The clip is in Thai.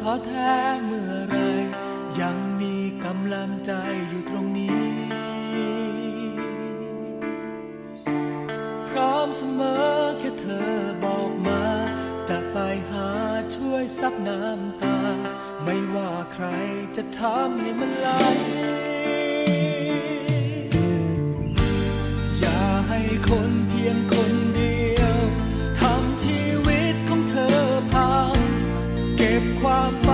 ท้อแท้เมื่อไร ยังมีกำลังใจอยู่ตรงนี้ พร้อมเสมอแค่เธอบอกมา จะไปหาช่วยซับน้ำตา ไม่ว่าใครจะทำให้มันไหลอย่าให้คนเพียง ก็บความฝัน